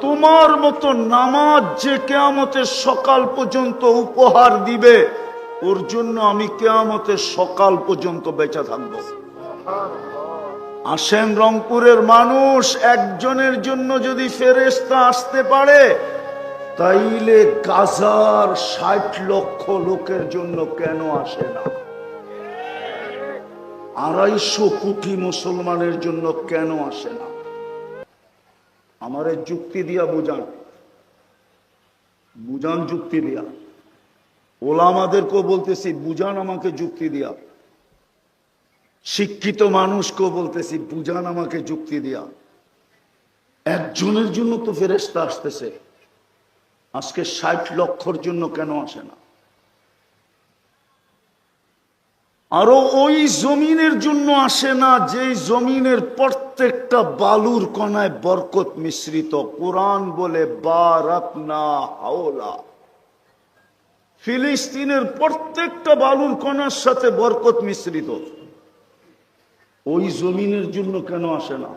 তোমার মতো নামাজ যে কেয়ামতের সকাল পর্যন্ত উপহার দিবে, ওর জন্য আমি কেয়ামতের সকাল পর্যন্ত বেঁচে থাকব। আসেন রংপুরের মানুষ, একজনের জন্য যদি ফেরেস্তা আসতে পারে, তাইলে গাজার ষাট লক্ষ লোকের জন্য কেন আসে না? আড়াইশো কোটি মুসলমানের জন্য কেন আসে না? আমারে যুক্তি দিয়া বুঝান। বুঝান যুক্তি দিয়া। ওলামাদেরকেও বলতেছি, বুঝান আমাকে যুক্তি দিয়া। শিক্ষিত মানুষকেও বলতেছি, বুঝান আমাকে যুক্তি দিয়া। একজনের জন্য তো ফেরেস্তা আসতেছে। আজকে ষাট লক্ষর জন্য কেন আসে না? আরও ওই জমিনের জন্য আসে না যে জমিনের প্রত্যেকটা বালুর কণায় বরকত মিশ্রিত। কোরআন বলে, বারাকনা হাওলা। ফিলিস্তিনের প্রত্যেকটা বালুর কণার সাথে বরকত মিশ্রিত। ওই জমিনের জন্য কেন আসে না?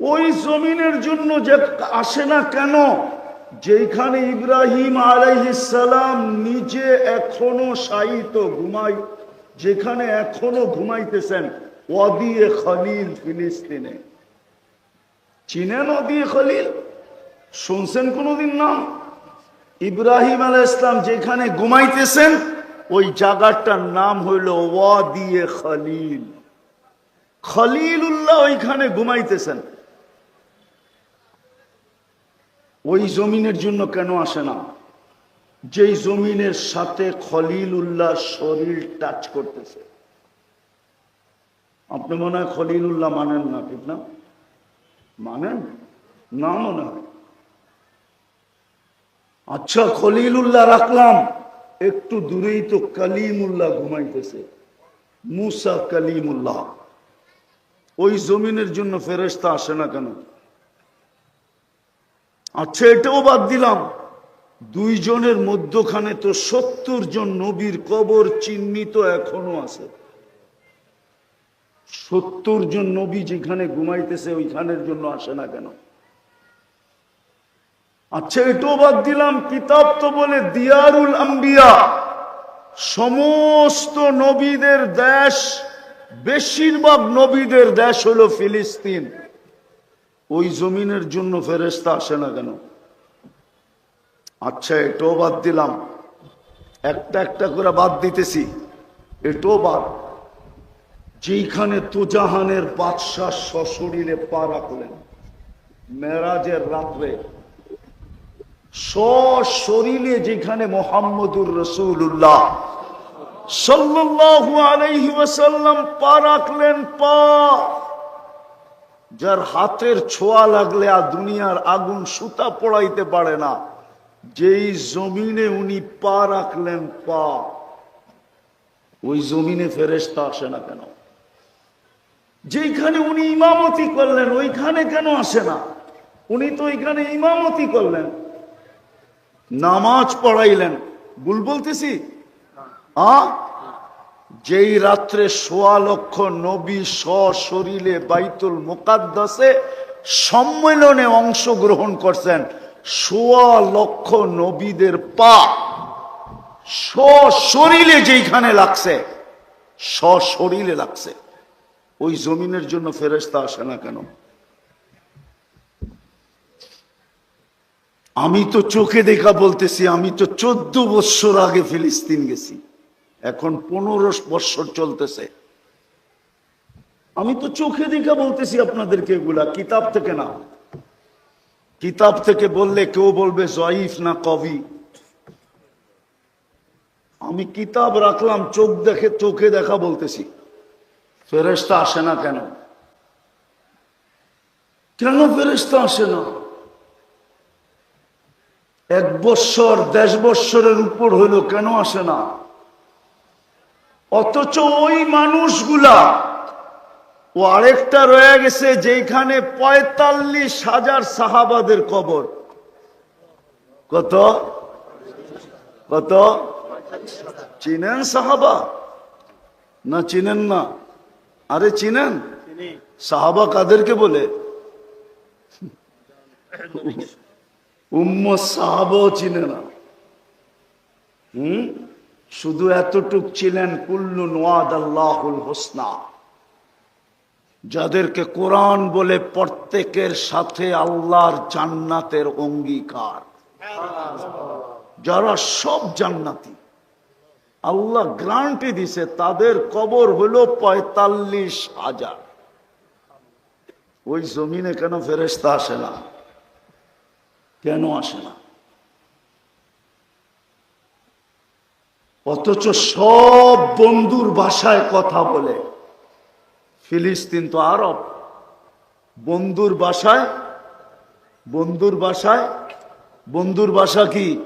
ওই জমিনের জন্য যে আসে না কেন? যেখানে ইব্রাহিম আলাইহিসালাম নিজে এখনও শায়িত ঘুমাই যেখানে এখনও ঘুমাইতেছেন ওয়াদিয়ে খলিল ফিলিস্তিনে। চিনেন ওয়াদিয়ে খলিল? শুনছেন কোনোদিন নাম ইব্রাহিম আলাহ ইসলাম যেখানে ঘুমাইতেছেন, ওই জায়গাটার নাম হইল ওয়াদিয়ে খলিল। উল্লাহ ওইখানে ঘুমাইতেছেন। ওই জমিনের জন্য কেন আসে না? যেই জমিনের সাথে খলিলুল্লাহ শরীর টাচ করতেছে। আপনি মনে হয় খলিলুল্লাহ মানেন না, ঠিক না? মানেন? না মনে হয়। আচ্ছা খলিলুল্লাহ রাখলাম। একটু দূরেই তো কালিমুল্লাহ ঘুমাইতেছে। মুসা কালিমুল্লাহ। ওই জমিনের জন্য ফেরেস্তা আসে না কেন? আচ্ছা এটাও বাদ দিলাম। দুইজনের মধ্যখানে তো সত্তর জন নবীর কবর চিহ্নিত এখনও আছে। সত্তর জন নবী যেখানে ঘুমাইতেছে, ওইখানের জন্য আসে না কেন? আচ্ছা এটাও বাদ দিলাম, কিতাব তো বলে দিয়ারুল আম্বিয়া। সমস্ত নবীদের দেশ, বেশিরভাগ নবীদের দেশ হলো ফিলিস্তিন। ওই জমিনের জন্য ফেরেস্তা আসে না কেন? আচ্ছা এটাও বাদ দিলাম। একটা একটা করে বাদ দিতেছি। এটাও বাদ। যেইখানে তুজাহানের বাদশাহ সশরীরে পা রাখলেন, মেরাজের রাত্রে, সশরীরে যেখানে মোহাম্মদুর রসুল্লাহ সাল্লাল্লাহু আলাইহি পা রাখলেন, পা যার হাতের ছোঁয়া লাগলে আর দুনিয়ার আগুন সুতা পড়াইতে পারে না। যেই জমিনে উনি পা রাখলেন, পা, ওই জমিনে ফেরেস্তা আসে না কেন? যেইখানে উনি ইমামতি করলেন, ওইখানে কেন আসে না? উনি তো ওইখানে ইমামতি করলেন। নামাজ পড়াইলেন। ভুল বলতেছি? আ? যেই রাত্রে সোয়া লক্ষ নবী সশরীরে বাইতুল মোকাদ্দাসে সম্মেলনে অংশগ্রহণ করছেন, সোয়া লক্ষ নবীদের পা সশরীরে যেইখানে লাগছে, সশরীরে লাগছে। ওই জমিনের জন্য ফেরেস্তা আসে না কেন? আমি তো চোখে দেখা বলতেছি, আমি তো চোদ্দ বৎসর আগে ফিলিস্তিন গেছি। এখন পনেরো বৎসর চলতেছে। আমি তো চোখে দেখা বলতেছি আপনাদেরকে এগুলা, কিতাব থেকে না। কিতাব থেকে বললে কেউ বলবে জয়ীফ না কবি। আমি কিতাব রাখলাম, চোখ দেখে চোখে দেখা বলতেছি। ফেরেস্তা আসে না কেন? কেন ফেরেস্তা আসে না? এক বৎসর দেশ বৎসরের উপর হইল কেন আসে না? অথচ ওই মানুষগুলা, ও আরেকটা রয়ে গেছে যেখানে পঁয়তাল্লিশ হাজার সাহাবাদের কবর। কত? কত? চিনেন সাহাবা? না চিনেন না? আরে চিনেন? সাহাবা কাদেরকে বলে? উম্ম সাহাবও চিনে না। হুম? শুধু এতটুক ছিলেন কুল্লু নোয়াদ আল্লাহুল হোসনা। যাদেরকে কোরআন বলে প্রত্যেকের সাথে আল্লাহর জান্নাতের অঙ্গীকার। যারা সব জান্নাতি। আল্লাহ গ্রান্টি দিছে, তাদের কবর হলো পঁয়তাল্লিশ হাজার। ওই জমিনে কেন ফেরেস্তা আসে না? কেন আসে না? অথচ সব বন্ধুর ভাষায় কথা বলে। ফিলিস্তিন তো আরব। বন্ধুর ভাষায় বন্ধুর ভাষায় বন্ধুর ভাষা কি?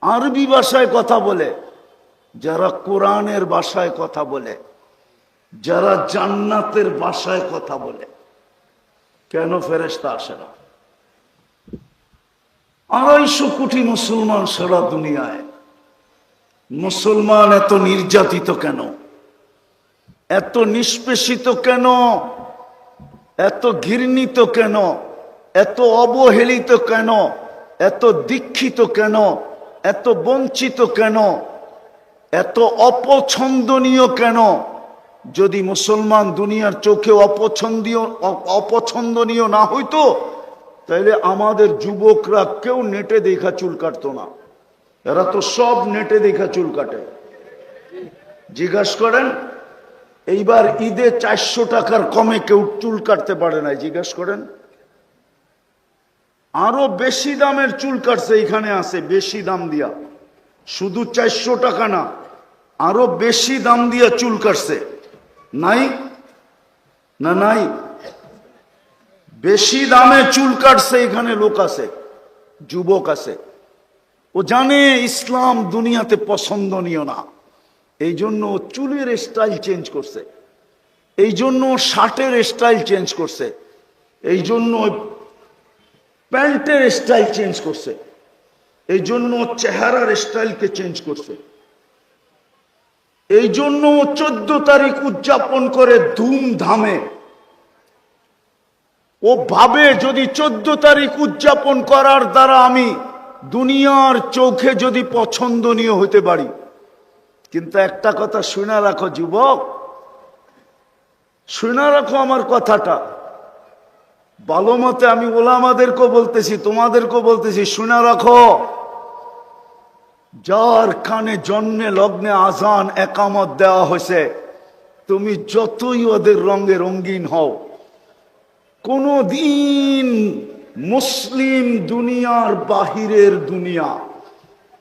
আরবি ভাষায় কথা বলে, যারা কোরআনের ভাষায় কথা বলে, যারা জান্নাতের ভাষায় কথা বলে। কেন ফেরেস্তা আসে না? আড়াইশো কোটি মুসলমান সারা দুনিয়ায়। মুসলমান এত নির্যাতিত কেন? এত নিষ্পেষিত কেন? এত ঘৃণিত কেন? এত অবহেলিত কেন? এত দীক্ষিত কেন? এত বঞ্চিত কেন? এত অপছন্দনীয় কেন? যদি মুসলমান দুনিয়ার চোখে অপছন্দীয়, অপছন্দনীয় না হইতো তাহলে আমাদের যুবকরা কেউ নেটে দেখা চুল কাটতো না। এরা তো সব নেটে দেখা চুল কাটে। জিজ্ঞাসা করেন, এইবার ঈদে চারশো টাকার কমে কেউ চুল কাটতে পারে না জিজ্ঞাসা করেন। আরও বেশি দামের চুল কাটছে এখানে আছে, বেশি দাম দিয়া। শুধু চারশো টাকা না, আরও বেশি দাম দিয়া চুল কাটছে। নাই? না নাই? বেশি দামে চুল কাটছে এখানে লোক আছে, যুবক আছে। জানে ইসলাম দুনিয়াতে পছন্দনীয় না। এই জন্য চুলের স্টাইল চেঞ্জ করছে। এই জন্য শার্টের স্টাইল চেঞ্জ করছে। এই জন্য প্যান্টের স্টাইল চেঞ্জ করছে। এই জন্য চেহারার স্টাইলকে চেঞ্জ করছে। এই জন্য চোদ্দ তারিখ উদযাপন করে ধুমধামে। ও ভাবে যদি চোদ্দ তারিখ উদযাপন করার দ্বারা আমি দুনিয়ার চোখে যদি পছন্দনীয় হতে পারি। কিন্তু একটা কথা শুনে রাখো যুবক, শুনে রাখো আমার কথাটা। ভালো মতে আমি ওলামাদেরকেও বলতেছি, তোমাদেরকেও বলতেছি, শুনে রাখো। যার কানে জন্মে, লগ্নে আজান, একামত দেওয়া হয়েছে, তুমি যতই ওদের রঙে রঙিন হও, কোনো দিন মুসলিম দুনিয়ার বাহিরের দুনিয়া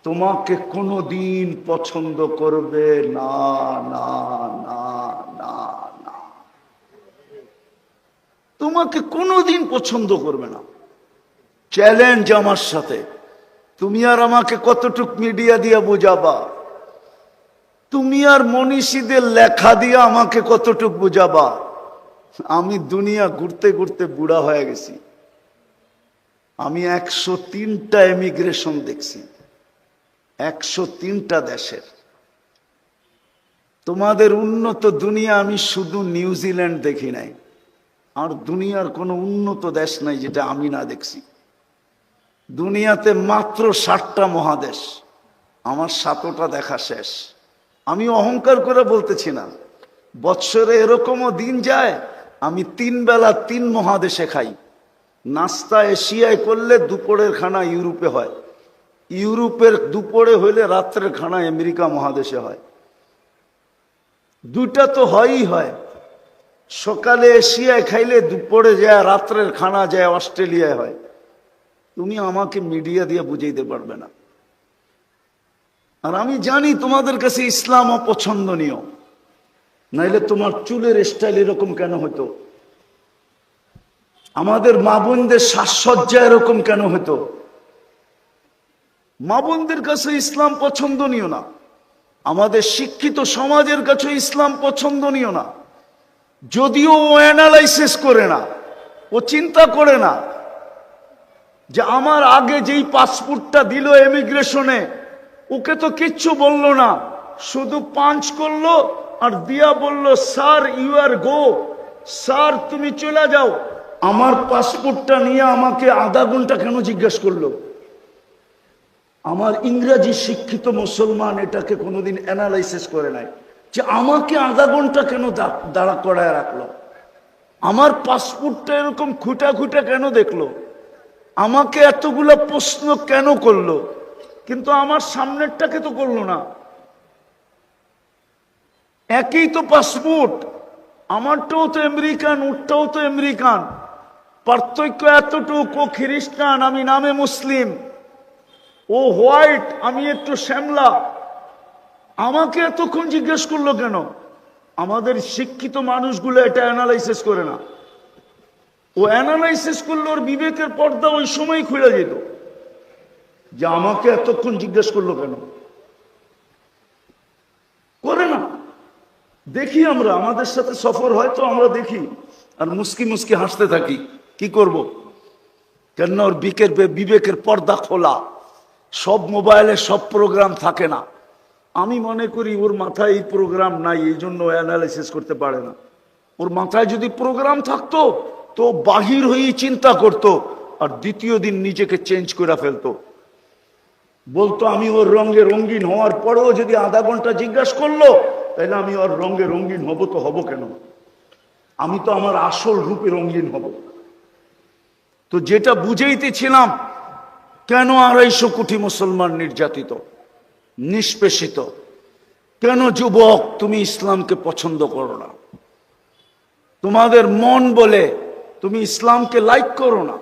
তোমাকে কোনো দিন পছন্দ করবে না না না না না। তোমাকে কোনো দিন পছন্দ করবে না। চ্যালেঞ্জ আমার সাথে। তুমি আর আমাকে কতটুক মিডিয়া দিয়ে বোঝাবা? তুমি আর মনীষীদের লেখা দিয়ে আমাকে কতটুক বোঝাবা? আমি দুনিয়া ঘুরতে ঘুরতে বুড়া হয়ে গেছি। আমি একশো তিনটা এমিগ্রেশন দেখছি। একশো তিনটা দেশের। তোমাদের উন্নত দুনিয়া আমি শুধু নিউজিল্যান্ড দেখি নাই। আর দুনিয়ার কোনো উন্নত দেশ নাই যেটা আমি না দেখছি। দুনিয়াতে মাত্র ষাটটা মহাদেশ। আমার সাতটা দেখা শেষ। আমি অহংকার করে বলতেছি না। বৎসরে এরকমও দিন যায়, আমি তিন বেলা তিন মহাদেশে খাই। নাস্তা এশিয়ায় করলে দুপুরের খানা ইউরোপে হয়। ইউরোপের দুপুরে হইলে রাত্রের খানা আমেরিকা মহাদেশে হয়। দুইটা তো হয়ই হয়। সকালে এশিয়ায় খাইলে দুপুরে যায়, রাত্রের খানা যায়, অস্ট্রেলিয়ায় হয়। তুমি আমাকে মিডিয়া দিয়ে বুঝাইতে পারবে না। আর আমি জানি তোমাদের কাছে ইসলাম অপছন্দনীয় নাইলে তোমার চুলের স্টাইল এরকম কেন হতো আমাদের মা বোনদের সাজসজ্জা এরকম কেন হতো? মা বোনদের কাছে ইসলাম পছন্দনীয় না। আমাদের শিক্ষিত সমাজের কাছে ইসলাম পছন্দনীয় না। যদিও ও অ্যানালাইসিস করে না, ও চিন্তা করে না যে আমার আগে যেই পাসপোর্টটা দিল এমিগ্রেশনে ওকে তো কিচ্ছু বলল না। শুধু পাঞ্চ করল আর দিয়া বলল, sir you are go sir, তুমি চলে যাও। আমার পাসপোর্টটা নিয়ে আমাকে আধা ঘণ্টা কেন জিজ্ঞেস করল? আমার ইংরাজি শিক্ষিত মুসলমান এটাকে কোনোদিন অ্যানালাইসিস করে নাই। যে আমাকে আধা ঘণ্টা কেন দাঁড়া করায় রাখল? আমার পাসপোর্টটা এরকম খুঁটা খুঁটা কেন দেখল? আমাকে এতগুলো প্রশ্ন কেন করল? কিন্তু আমার সামনেরটাকে তো করল না। একই তো পাসপোর্ট, আমারটাও তো আমেরিকান, ওরটাও তো আমেরিকান। পার্থক্য এতটুকু খ্রিস্টান, আমি নামে মুসলিম। ও হোয়াইট, আমি একটু শ্যামলা। আমাকে এতক্ষণ জিজ্ঞেস করল কেন? আমাদের শিক্ষিত মানুষগুলো এটা অ্যানালাইসিস করে না। ও অ্যানালাইসিস করলে, ওর বিবেকের পর্দা ওই সময় খুলে যেত যে আমাকে এতক্ষণ জিজ্ঞেস করল কেন? করে না। দেখি আমরা, আমাদের সাথে সফর হয় তো আমরা দেখি। আর মুস্কি মুস্কি হাসতে থাকি। কি করব? কেন ওর বিকের বিবেকের পর্দা খোলা? সব মোবাইলে সব প্রোগ্রাম থাকে না। আমি মনে করি ওর মাথায় এই প্রোগ্রাম নাই, এই জন্য অ্যানালাইসিস করতে পারে না। ওর মাথায় যদি প্রোগ্রাম থাকতো, তো বাহির হয়েই চিন্তা করত আর দ্বিতীয় দিন নিজেকে চেঞ্জ করে ফেলতো। বলতো, আমি ওর রঙে রঙিন হওয়ার পরেও যদি আধা ঘণ্টা জিজ্ঞাসা করল, তাহলে আমি ওর রঙে রঙিন হব তো হব কেন? আমি তো আমার আসল রূপে রঙিন হব। তো যেটা বুঝেইতেছিলাম, কেন আড়াইশো কোটি মুসলমান নির্যাতিত, নিষ্পেষিত? কেন যুবক তুমি ইসলামকে পছন্দ করো না? তোমাদের মন বলে তুমি ইসলামকে লাইক করো না।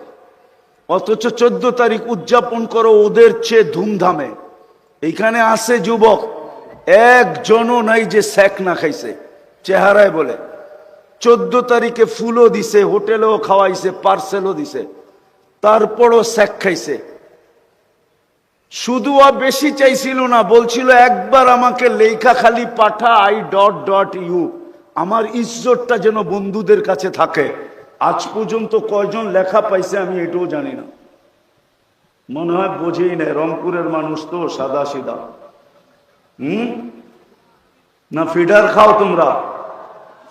অথচ চোদ্দ তারিখ উদযাপন করো ওদের চেয়ে ধুমধামে। এইখানে আসে যুবক, একজনও নাই যে স্যাক না খাইছে, চেহারায় বলে। চোদ্দ তারিখে ফুলও দিছে, হোটেলেও খাওয়াইছে, পার্সেলও দিছে। তারপরও স্যাক খাইছে। শুধু বেশি চাইছিল না, বলছিল, একবার আমাকে লেখা খালি পাঠা আই ডট ডট ইউ আমার ইজ্জতটা যেন বন্ধুদের কাছে থাকে। আজ পর্যন্ত কয়জন লেখা পাইছে আমি এটাও জানি না। মনে হয় বোঝেই নাই, রংপুরের মানুষ তো সাদা সিদা। হুম? না, ফিডার খাও তোমরা।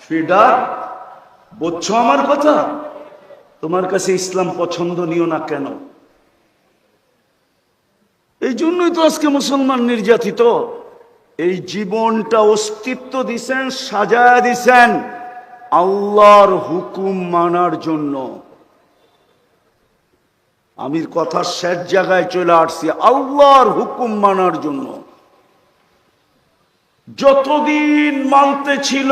ফিডার? বুঝছ আমার কথা? তোমার কাছে ইসলাম পছন্দনীয় না কেন? এই জন্যই তো আজকে মুসলমান নির্যাতিত। এই জীবনটা অস্তিত্ব দিছেন সাজায়া দিছেন আল্লাহর হুকুম মানার জন্য। আমি কথা শেষ জায়গায় চলে আসছি, আল্লাহর হুকুম মানার জন্য। যতদিন মানতে ছিল,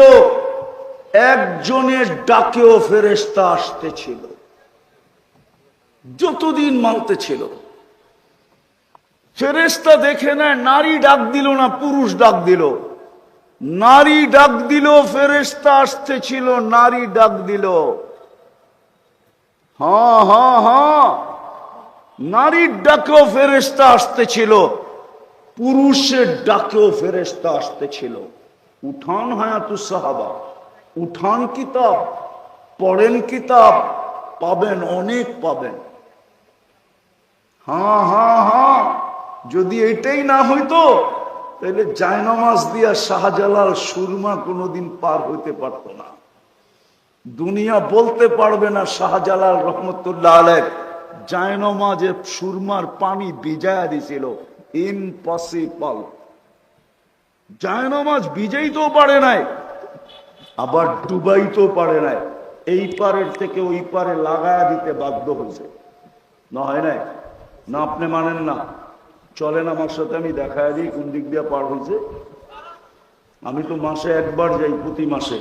একজনের ডাকেও ফেরেস্তা আসতে ছিল। যতদিন মানতে ছিল। ফেরেস্তা দেখে নেয়, নারী ডাক দিল না, পুরুষ ডাক দিল। নারী ডাক দিল ফেরেস্তা আসতে ছিল, নারী ডাক দিল। হ্যাঁ হ্যাঁ হ্যাঁ। নারীর ডাকেও ফেরেস্তা আসতে ছিল, পুরুষের ডাকেও ফেরেস্তা আসতে ছিল। উঠান হায়াতু সাহাবা, উঠান কিতাব, পড়েন কিতাব, পাবেন, অনেক পাবেন। হ্যাঁ হ্যাঁ হ্যাঁ। যদি এটাই না হইতো তাহলে জায়নামাজ দিয়া শাহজালাল সুরমা কোনোদিন পার হইতে পারতো না। দুনিয়া বলতে পারবে না শাহজালাল রহমতুল্লাহ আলের জায়নমাজে সুরমার পানি ভিজায়া দিছিল। ইম্পসিবল জায়নমাজ ভিজাইতেও পারে নাই, আবার ডুবাইতেও পারে নাই। এই পারের থেকে ওই পারে লাগায়া দিতে বাধ্য হয়েছে না হয় নাই? না, আপনি মানেন না। চলেন আমার সাথে, আমি দেখা দিই কোন দিক দিয়ে পার হয়েছে। আমি তো মাসে একবার যাই, প্রতি মাসে।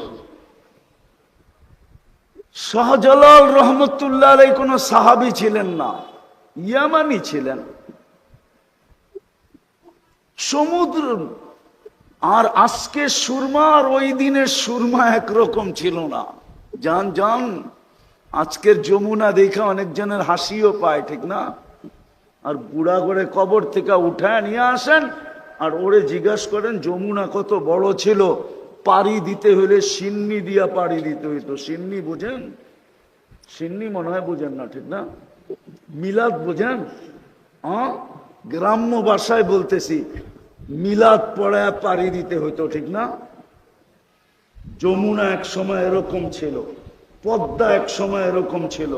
শাহজালাল রহমতুল্লাহ আলাই কোনো সাহাবি ছিলেন না, ইয়ামানি ছিলেন। সমুদ্র আর আজকে সুরমা আর ওই দিনের সুরমা একরকম ছিল না। যান যান আজকের যমুনা দেখে অনেকজনের হাসিও পায়, ঠিক না? আর বুড়া করে কবর থেকে উঠায় নিয়ে আসেন। আর ওরে জিজ্ঞাসা করেন, যমুনা কত বড় ছিল? পাড়ি দিতে হলে সিন্নি দিয়া পাড়ি দিতে হইতো। সিন্নি বুঝেন? সিন্নি মনে হয় বুঝেন না, ঠিক না? মিলাদ বুঝেন? গ্রাম্য ভাষায় বলতেছি, মিলাদ পড়ায় পাড়ি দিতে হইতো, ঠিক না? যমুনা এক সময় এরকম ছিল, পদ্মা এক সময় এরকম ছিল,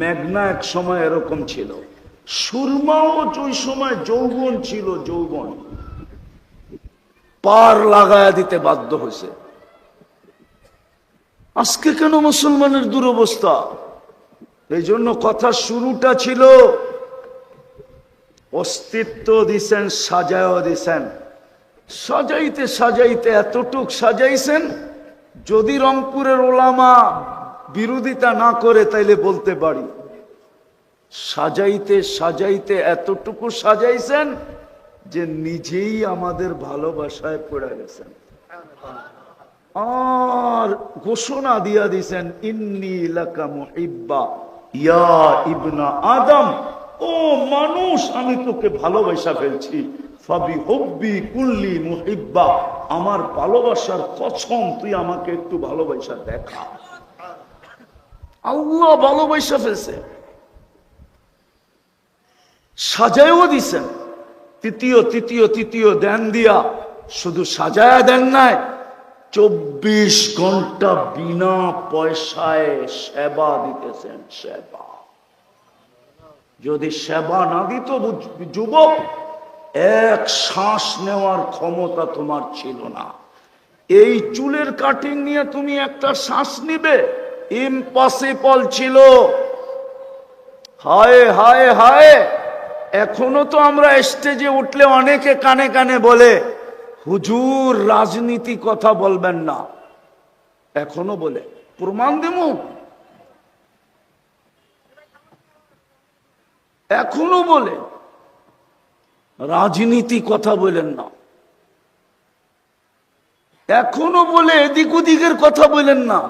মেঘনা এক সময় এরকম ছিল। সুরমাও ওই সময় যৌবন ছিল যৌবন। পার লাগায়া দিতে বাধ্য হয়েছে। আজকে কেন মুসলমানের দুরবস্থা? এই জন্য কথা শুরুটা ছিল, অস্তিত্ব দিছেন, সাজায়ও দিছেন। সাজাইতে সাজাইতে এতটুক সাজাইছেন, যদি রংপুরের ওলামা বিরোধিতা না করে তাইলে বলতে পারি। সাজাইতে সাজাইতে এতটুকু সাজাইছেন যে নিজেই আমাদের ভালোবাসায় পড়ে গেছেন। আর ঘোষণা দিয়া দিছেন, ইন্নি লাকা ইয়া ইবনা আদম, ও মানুষ, আমি তোকে ভালোবাসা ফেলছি। ফাবি হব্বি কুল্লি মুহিব্বা, আমার ভালোবাসার কসম, তুই আমাকে একটু ভালোবাসা দেখা। আল্লাহ ভালোবাসা ফেলছে। সাজায়ও দিছেন তৃতীয় তৃতীয় তৃতীয় দেন দিয়া শুধু সাজায়া দেন নাই, চব্বিশ ঘণ্টা বিনা পয়সায় সেবা দিতেছেন, সেবা। যদি সেবা না দিত যুবক, এক শ্বাস নেওয়ার ক্ষমতা তোমার ছিল না। এই চুলের কাটিং নিয়ে তুমি একটা শ্বাস নিবে ইম্পসিবল ছিল। হায় হায় হায়! এখনও তো আমরা স্টেজে উঠলে অনেকে কানে কানে বলে, হুজুর, রাজনীতি কথা বলবেন না। এখনও বলে। প্রমাণ দেবো এখনও বলে, রাজনীতি কথা বলেন না। এখনও বলে এদিক ওদিকের কথা বলেন না।